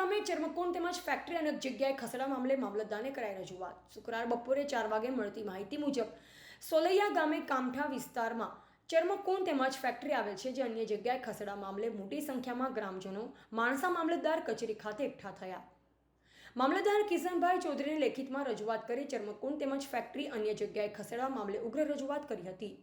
ગામે ચર્મકોણ તેમજ ફેક્ટરી અનેક જગ્યાએ ખસેડવા મામલે મામલતદારને કરાઈ રજૂઆત. શુક્રવાર બપોરે ચાર વાગે મળતી માહિતી મુજબ, સોલૈયા ગામે કામઠા વિસ્તારમાં ચર્મકોણ તેમજ ફેક્ટરી આવેલ છે, જે અન્ય જગ્યાએ ખસેડવા મામલે મોટી સંખ્યામાં ગ્રામજનો, માણસા મામલતદાર કચેરી ખાતે એકઠા થયા. મામલતદાર કિશનભાઈ ચૌધરીને લેખિતમાં રજૂઆત કરી ચર્મકુંડ તેમજ ફેક્ટરી અન્ય જગ્યાએ ખસેડવા મામલે ઉગ્ર રજૂઆત કરી હતી.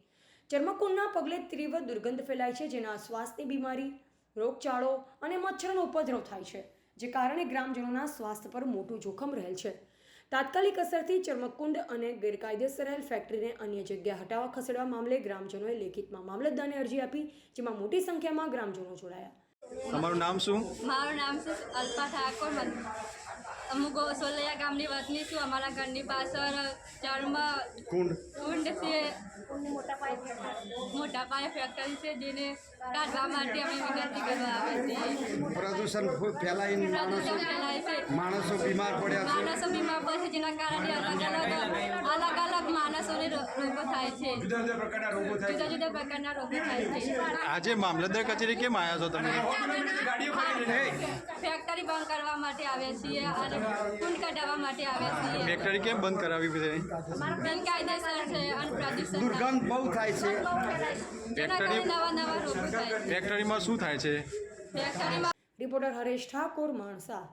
ચર્મકુંડના પગલે તીવ્ર દુર્ગંધ ફેલાય છે, જેના શ્વાસની બીમારી, રોગચાળો અને મચ્છરનો ઉપદ્રવ થાય છે. જે કારણે ગ્રામજનોના સ્વાસ્થ્ય પર મોટું જોખમ રહેલ છે. તાત્કાલિક અસરથી ચર્મકુંડ અને ગેરકાયદેસર રહેલ ફેક્ટરીને અન્ય જગ્યા હટાવવા ખસેડવા મામલે ગ્રામજનોએ લેખિતમાં મામલતદારને અરજી આપી જેમાં મોટી સંખ્યામાં ગ્રામજનો જોડાયા. તમારું નામ શું? મારું નામ છે અલ્પા ઠાકોર અમુક સોલૈયા ગામની વતની છું. અમારા ઘરની પાછળ ચર્મ કુંડ. કુંડ છે. મોટા પાયે ફેક્ટરી છે. જેને કાઢવા માટે અમે વિનંતી કરવા આવે છીએ પ્રદૂષણ ખૂબ ફેલાઈને માણસો માણસો બીમાર પડ્યા છે. માણસો બીમાર પડે છે જેના કારણે અલગ અલગ અલગ અલગ માણસોને રોગો થાય છે. જુદા જુદા પ્રકારના રોગો થાય જુદા જુદા પ્રકારના રોગો થાય છે. આજે મામલતદાર કચેરી કેમ આવ્યા છો તમે? ફેક્ટરી બંધ કરવા માટે આવ્યા છીએ અને કુંડ કઢાવવા માટે આવ્યા છીએ. ફેક્ટરી કેમ બંધ કરાવી છે? ગેરકાયદેસર છે અને પ્રદૂષણ દુર્ગંધ બહુ થાય છે. ફેક્ટરી નવા નવા રોગો થાય છે. ફેક્ટરીમાં શું થાય છે? ફેક્ટરીમાં રિપોર્ટર હરેશ ઠાકોર માણસા.